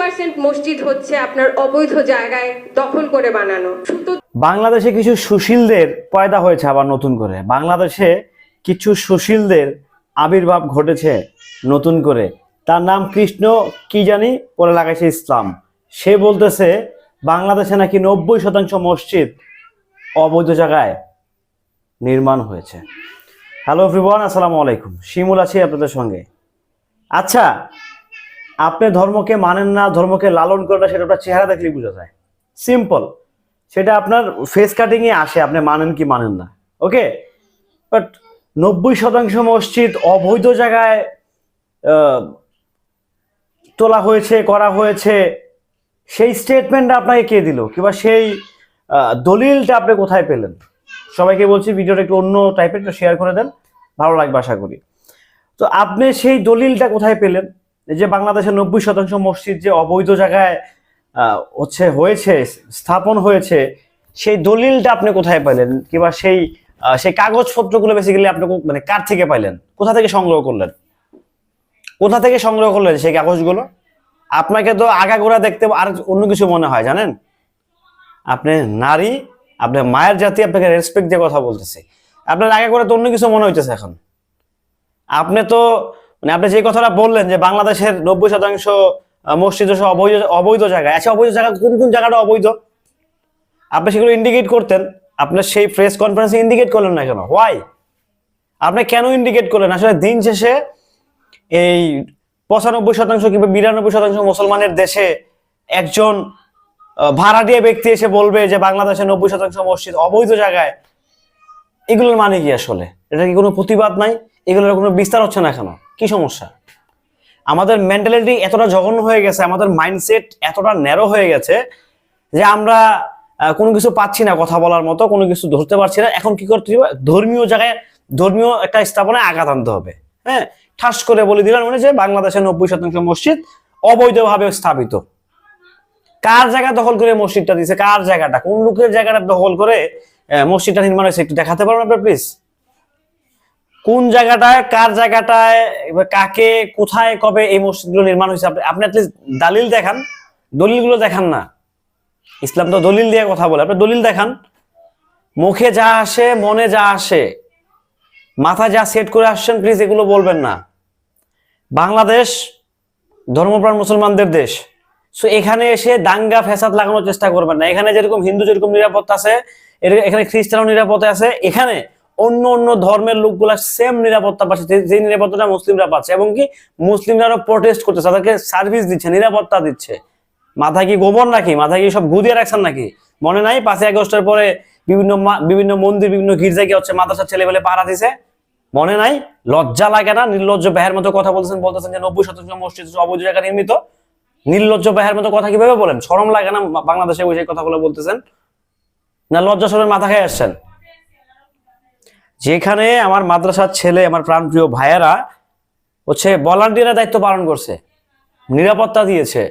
Percent মসজিদ হচ্ছে আপনার অবৈধ জায়গায় দখল করে বানানো। বাংলাদেশে কিছু সুশীলদের পয়দা হয়েছে আবার নতুন করে। বাংলাদেশে কিছু সুশীলদের আবির্ভাব ঘটেছে নতুন করে। তার নাম কৃষ্ণ কি জানি পরে লাগাইছে ইসলাম। সে বলতেছে, বাংলাদেশে নাকি নব্বই শতাংশ মসজিদ অবৈধ জায়গায় নির্মাণ হয়েছে। হ্যালো এভরিওয়ান আসসালামু আলাইকুম। শিমুল আছি আপনাদের সঙ্গে। আচ্ছা আপনি ধর্মকে মানেন না, ধর্মকে লালন করেন না, সেটা আপনার চেহারা দেখলেই বোঝা যায়। সিম্পল সেটা আপনার ফেস কাটিং এ আসে, আপনি মানেন কি মানেন না। ওকে বাট নব্বই শতাংশ মসজিদ অবৈধ জায়গায় তোলা হয়েছে, করা হয়েছে, সেই স্টেটমেন্টটা আপনাকে কে দিল? কিংবা সেই দলিলটা আপনি কোথায় পেলেন? সবাইকে বলছি ভিডিওটা একটু অন্য টাইপের একটু শেয়ার করে দেন। ভালো লাগবে আশা করি। তো আপনি সেই দলিলটা কোথায় পেলেন? যে বাংলাদেশের নব্বই শতাংশ মসজিদ যে অবৈধ জায়গায় হচ্ছে হয়েছে, স্থাপন হয়েছে, সেই দলিলটা আপনি কোথায় পাইলেন? কিংবা সেই সেই কাগজপত্রগুলো বেসিক্যালি আপনি মানে কার থেকে পাইলেন? কোথা থেকে সংগ্রহ করলেন? কোথা থেকে সংগ্রহ করলেন সেই কাগজগুলো? আপনাকে তো আগাগোড়া দেখতে আর অন্য কিছু মনে হয়, জানেন? আপনি নারী আপনার মায়ের জাতি, আপনাকে রেসপেক্ট দিয়ে কথা বলতেছে। আপনার আগাগোড়া তো অন্য কিছু মনে হইতেছে এখন। আপনি তো মানে আপনি যে কথাটা বললেন যে বাংলাদেশের নব্বই শতাংশ মসজিদ অবৈধ অবৈধ জায়গায় আচ্ছা অবৈধ জায়গা কোন কোন জায়গাটা অবৈধ? আপনি সেগুলো ইন্ডিকেট করতেন। আপনার সেই প্রেস কনফারেন্সে ইন্ডিকেট করলেন না কেন? হোয়াই আপনি কেন ইন্ডিকেট করলেন? আসলে দিন শেষে এই পঁচানব্বই শতাংশ কিংবা বিরানব্বই শতাংশ মুসলমানের দেশে একজন ভাড়াটিয়া ব্যক্তি এসে বলবে যে বাংলাদেশে নব্বই শতাংশ মসজিদ অবৈধ জায়গায়। এগুলোর মানে কি আসলে? এটা কি কোনো প্রতিবাদ নাই? এগুলোর কোনো বিস্তার হচ্ছে না কেন? কি সমস্যা? আমাদের মেন্টালিটি এতটা জঘন্য হয়ে গেছে, আমাদের মাইন্ডসেট এতটা ন্যারো হয়ে গেছে যে আমরা কোনো কিছু পাচ্ছি না কথা বলার মতো, কোনো কিছু ধরতে পারছি না। এখন কি করতে হবে? ধর্মীয় জায়গায়, ধর্মীয় একটা স্থাপনায় আঘাত আনতে হবে। হ্যাঁ? ঠাস করে বলে দিলাম মানে যে বাংলাদেশের নব্বই শতাংশ মসজিদ অবৈধভাবে স্থাপিত। কার জায়গা দখল করে মসজিদটা দিছে কার জায়গাটা? কোন লোকের জায়গাটা দখল করে মসজিদটা নির্মাণ হয়েছে? একটু দেখাতে পারবেন আপনার প্লিজ কোন জায়গাটায়, কার জায়গাটায় কাকে, কোথায়, কবে এই মসজিদগুলো নির্মাণ হয়েছে? আপনি আপনি least দালিল দেখান। দলিলগুলো দেখান না। ইসলাম তো দলিল দিয়ে কথা বলে। আপনি দলিল দেখান। মুখে যা আসে, মনে যা আসে, মাথা যা সেট করে আসছেন প্লিজ এগুলো বলবেন না। বাংলাদেশ ধর্মপ্রাণ মুসলমানদের দেশ। সো এখানে এসে দাঙ্গা, ফ্যাসাদ লাগানোর চেষ্টা করবেন না। এখানে যেরকম হিন্দু যেরকম নিরাপত্তা আছে এখানে খ্রিস্টানও নিরাপত্তা আছে। এখানে অন্য অন্য ধর্মের লোকগুলা সেম নিরাপত্তা পাচ্ছে, যে- নিরাপত্তাটা মুসলিমরা পাচ্ছে এবং কি মুসলিমরা আরও প্রোটেস্ট করতেছে, তাদেরকে সার্ভিস দিচ্ছে, নিরাপত্তা দিচ্ছে। মাথায় কি গোবর নাকি? মাথায় কি সব গুদিয়ে রাখছেন নাকি? মনে নাই? পাঁচই আগস্টের পরে বিভিন্ন বিভিন্ন মন্দির, বিভিন্ন গির্জায় কি হচ্ছে মাদ্রাসার ছেলেবেলে পাহারা দিছে? মনে নাই? লজ্জা লাগে না? নির্লজ্জ বেহের মতো কথা বলতেছেন বলতেছেন যে নব্বই শতাংশ মসজিদ অবৈধ জায়গা নির্মিত। নির্লজ্জ বেহের মতো কথা কীভাবে বলেন? শরম লাগে না? বাংলাদেশে বসে কথাগুলো বলতেছেন। না লজ্জা সরের মাথা খেয়ে আসছেন? যেখানে আমার মাদ্রাসার ছেলে, আমার প্রাণপ্রিয় ভাইয়েরা হচ্ছে ভলান্টিয়ারের দায়িত্ব পালন করছে, নিরাপত্তা দিয়েছে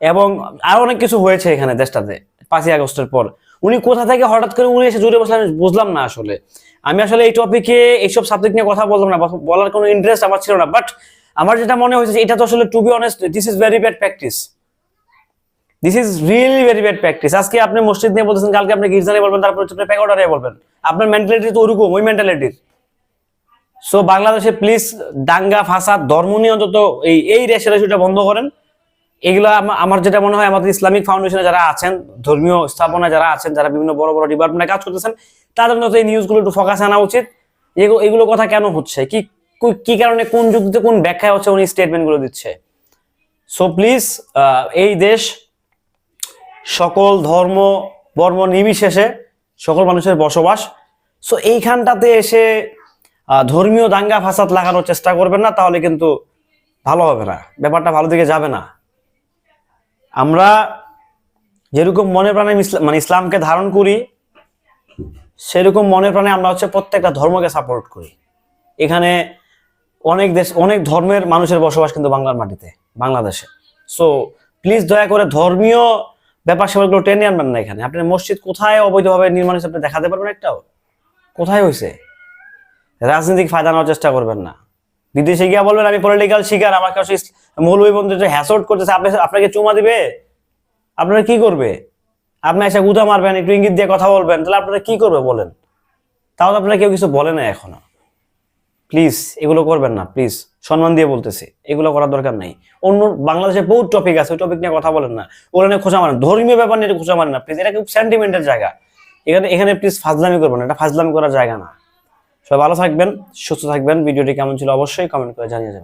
এবং আরও অনেক কিছু হয়েছে এখানে দেশটাতে পাঁচই আগস্টের পর। উনি কোথা থেকে হঠাৎ করে উনি এসে জুড়ে বসলেন বুঝলাম না আসলে। আমি আসলে এই টপিকে এইসব সাবজেক্ট নিয়ে কথা বললাম না, বলার কোনো ইন্টারেস্ট আমার ছিল না বাট আমার যেটা মনে হয়েছে এটা তো আসলে to be honest this is very bad practice this is really very bad practice আজকে আপনি মসজিদ নিয়ে বলতেছেন, কালকে আপনি গির্জা নিয়ে বলবেন, তারপর হচ্ছে প্যাকোটা নিয়ে বলবেন। আপনার মেন্টালিটি তো ওরকম, ওই মেন্টালিটির সো বাংলাদেশে প্লিজ দাঙ্গা, ফাসাদ, ধর্ম নিয়ে অন্তত এই এই রেশারেশিটা বন্ধ করেন। এগুলো আমা- আমার যেটা মনে হয়, আমাদের ইসলামিক ফাউন্ডেশনে যারা আছেন, ধর্মীয় স্থাপনা যারা আছেন, যারা বিভিন্ন বড় বড় ডিপার্টমেন্টে কাজ করতেছেন, তাদের মতো এই নিউজগুলো একটু ফোকাস আনা উচিত। এগুলো কথা কেন হচ্ছে? কি কি কারণে, কোন যুক্তিতে, কোন ব্যাখ্যায় হচ্ছে উনি স্টেটমেন্টগুলো দিচ্ছে? সো প্লিজ এই দেশ সকল ধর্ম, বর্ম নির্বিশেষে সকল মানুষের বসবাস। সো এইখানটাতে এসে ধর্মীয় দাঙ্গা ফাসাদ লাগানোর চেষ্টা করবেন না, তাহলে কিন্তু ভালো হবে না। ব্যাপারটা ভালো দিকে যাবে না। আমরা যেরকম মনে প্রাণে মানে ইসলামকে ধারণ করি, সেরকম মনে প্রাণে আমরা হচ্ছে প্রত্যেকটা ধর্মকে সাপোর্ট করি। এখানে অনেক দেশ, অনেক ধর্মের মানুষের বসবাস কিন্তু বাংলার মাটিতে, বাংলাদেশে। সো প্লিজ দয়া করে ধর্মীয় ব্যাপার স্যাপারগুলো টেনে আনবেন না এখানে। আপনার মসজিদ কোথায় অবৈধভাবে নির্মাণ আপনি দেখাতে পারবেন একটাও? কোথায় হয়েছে? রাজনৈতিক ফায়দা নেওয়ার চেষ্টা করবেন না। বিদেশে গিয়ে বলবেন, আমি পলিটিক্যাল শিকার আমাকে মৌলভী বন্ধু হ্যাসট করতেছে, আপনি আপনাকে চুমা দিবে? আপনারা কি করবে? আপনি এসে গুদা মারবেন, একটু ইঙ্গিত দিয়ে কথা বলবেন, তাহলে আপনারা কি করবে বলেন? তাহলে আপনারা কেউ কিছু বলে না এখনও। প্লিজ এগুলো করবেন না প্লিজ সম্মান দিয়ে বলতেছে, এগুলো করার দরকার নাই। অন্য বাংলাদেশে বহু টপিক আছে, ওই টপিক নিয়ে কথা বলেন না। ওগুলো নিয়ে খোঁজা মারেন, ধর্মীয় ব্যাপার নিয়ে খোঁজা মারেন না প্লিজ এটা খুব সেন্টিমেন্টের জায়গা। এখানে এখানে প্লিজ ফাজলামি করবেন এটা ফাজলামি করার জায়গা না। সবাই ভালো থাকবেন, সুস্থ থাকবেন। ভিডিওটি কেমন ছিল অবশ্যই কমেন্ট করে জানিয়ে যাবেন